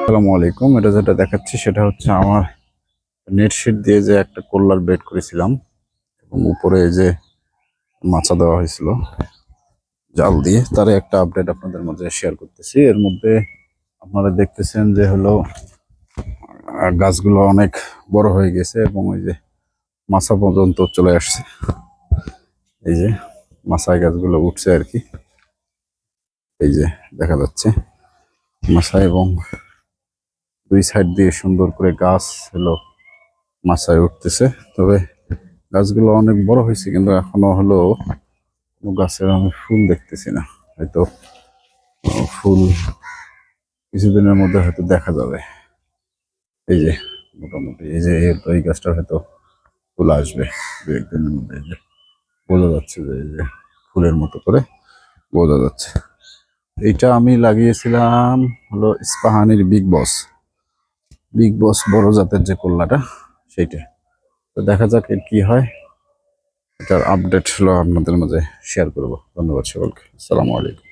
আসসালামু আলাইকুম। এটা যেটা দেখাচ্ছি সেটা হচ্ছে আমার নেট শিট দিয়ে যে একটা কল্লার বেড করেছিলাম এবং উপরে যে মাছা দেওয়া হয়েছিল জাল দিয়ে তার একটা আপডেট আপনাদের মাঝে শেয়ার করতেছি। এর মধ্যে আপনারা দেখতেছেন যে হলো গাছগুলো অনেক বড় হয়ে গেছে এবং ওই যে মাছা পর্যন্ত চলে আসছে। এই যে মাছায় গাছগুলো উঠছে আর কি। এই যে দেখা যাচ্ছে মাছা এবং দুই সাইড দিয়ে সুন্দর করে গাছ হলো মাছায় উঠতেছে। তবে গাছগুলো অনেক বড় হয়েছে, কিন্তু এখনও হলো গাছের আমি ফুল দেখতেছি না। হয়তো ফুল কিছুদিনের মধ্যে হয়তো দেখা যাবে। এই যে, মোটামুটি এই যে এই গাছটা হয়তো ফুল আসবে দু একদিনের মধ্যে। এই যে, বোঝা যাচ্ছে যে এই যে ফুলের মতো করে বোঝা যাচ্ছে। এইটা আমি লাগিয়েছিলাম হলো ইস্পাহানির বিগ বস। বিগ বস বড় জাতের যে কল্লাটা, সেইটা। তো দেখা যাক এর কী হয়। এটার আপডেট হলো আপনাদের মাঝে শেয়ার করব। ধন্যবাদ সকলকে। আসসালামু আলাইকুম।